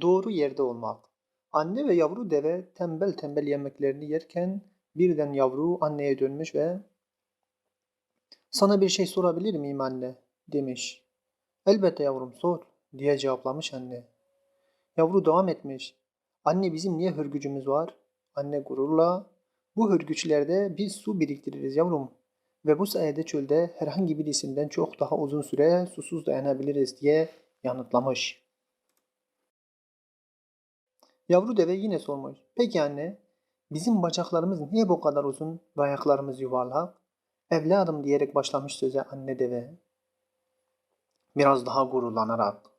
Doğru yerde olmak. Anne ve yavru deve tembel tembel yemeklerini yerken birden yavru anneye dönmüş ve ''Sana bir şey sorabilir miyim anne?'' demiş. ''Elbette yavrum sor.'' diye cevaplamış anne. Yavru devam etmiş. ''Anne bizim niye hörgücümüz var?'' Anne gururla ''Bu hörgüçlerde biz su biriktiririz yavrum ve bu sayede çölde herhangi birisinden çok daha uzun süre susuz dayanabiliriz.'' diye yanıtlamış. Yavru deve yine sormuş. Peki anne, bizim bacaklarımız niye bu kadar uzun ve ayaklarımız yuvarlak? Evladım diyerek başlamış söze anne deve. Biraz daha gururlanarak.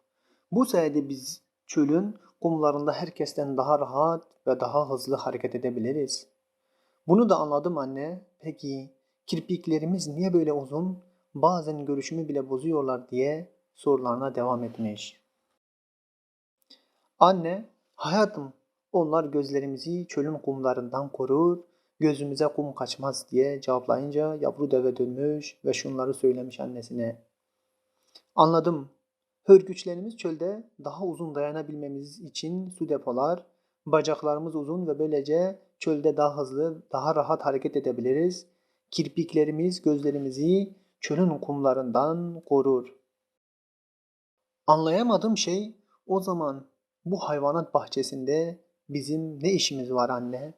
Bu sayede biz çölün kumlarında herkesten daha rahat ve daha hızlı hareket edebiliriz. Bunu da anladım anne. Peki kirpiklerimiz niye böyle uzun? Bazen görüşümü bile bozuyorlar diye sorularına devam etmiş. Anne, hayatım onlar gözlerimizi çölün kumlarından korur, gözümüze kum kaçmaz diye cevaplayınca yavru deve dönmüş ve şunları söylemiş annesine. Anladım. Hörgüçlerimiz çölde daha uzun dayanabilmemiz için su depolar, bacaklarımız uzun ve böylece çölde daha hızlı, daha rahat hareket edebiliriz. Kirpiklerimiz gözlerimizi çölün kumlarından korur. Anlayamadığım şey o zaman bu hayvanat bahçesinde bizim ne işimiz var anne?